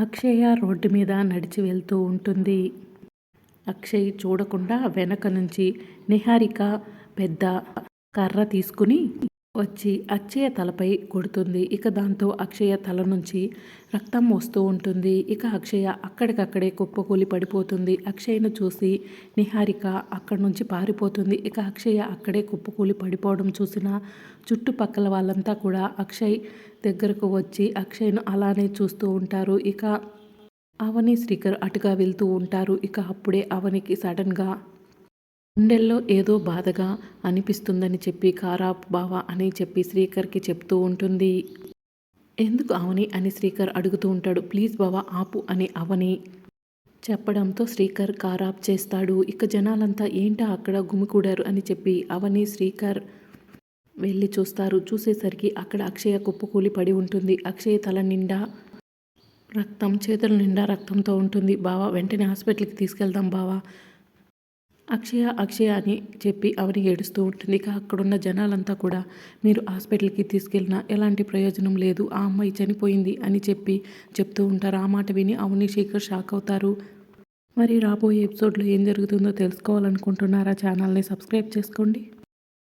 అక్షయ road మీద నడిచి వెళ్తూ ఉంటుంది. అక్షయ్ చూడకుండా వెనక నుంచి నిహారిక పెద్ద కర్ర తీసుకుని వచ్చి అక్షయ తలపై కొడుతుంది. ఇక దాంతో అక్షయ తల నుంచి రక్తం వస్తూ ఉంటుంది. ఇక అక్షయ అక్కడికక్కడే కుప్పకూలి పడిపోతుంది. అక్షయను చూసి నిహారిక అక్కడి నుంచి పారిపోతుంది. ఇక అక్షయ అక్కడే కుప్పకూలి పడిపోవడం చూసిన చుట్టుపక్కల వాళ్ళంతా కూడా అక్షయ్ దగ్గరకు వచ్చి అక్షయ్ను అలానే చూస్తూ ఉంటారు. ఇక అవని శ్రీకర్ అటుగా వెళ్తూ ఉంటారు. ఇక అప్పుడే అవనికి సడన్గా గుండెల్లో ఏదో బాధగా అనిపిస్తుందని చెప్పి కారాప్ బావా అని చెప్పి శ్రీకర్కి చెప్తూ ఉంటుంది. ఎందుకు అవని అని శ్రీకర్ అడుగుతూ ఉంటాడు. ప్లీజ్ బావా ఆపు అని అవని చెప్పడంతో శ్రీకర్ కారాప్ చేస్తాడు. ఇక జనాలంతా ఏంటా అక్కడ గుమికూడారు అని చెప్పి అవని శ్రీకర్ వెళ్ళి చూస్తారు. చూసేసరికి అక్కడ అక్షయ కుప్పకూలి పడి ఉంటుంది. అక్షయ తల నిండా రక్తం చేతుల నిండా రక్తంతో ఉంటుంది. బావా వెంటనే హాస్పిటల్కి తీసుకెళ్దాం బావా. అక్షయ అక్షయ అని చెప్పి అవని ఏడుస్తూ ఉంటుంది. ఇక అక్కడున్న జనాలంతా కూడా మీరు హాస్పిటల్కి తీసుకెళ్ళినా ఎలాంటి ప్రయోజనం లేదు. ఆ అమ్మాయి చనిపోయింది అని చెప్పి చెప్తూ ఉంటారు. ఆ మాట విని అవని శేఖర్ షాక్ అవుతారు. మరి రాబోయే ఎపిసోడ్లో ఏం జరుగుతుందో తెలుసుకోవాలనుకుంటున్నారా? ఛానల్ని సబ్స్క్రైబ్ చేసుకోండి.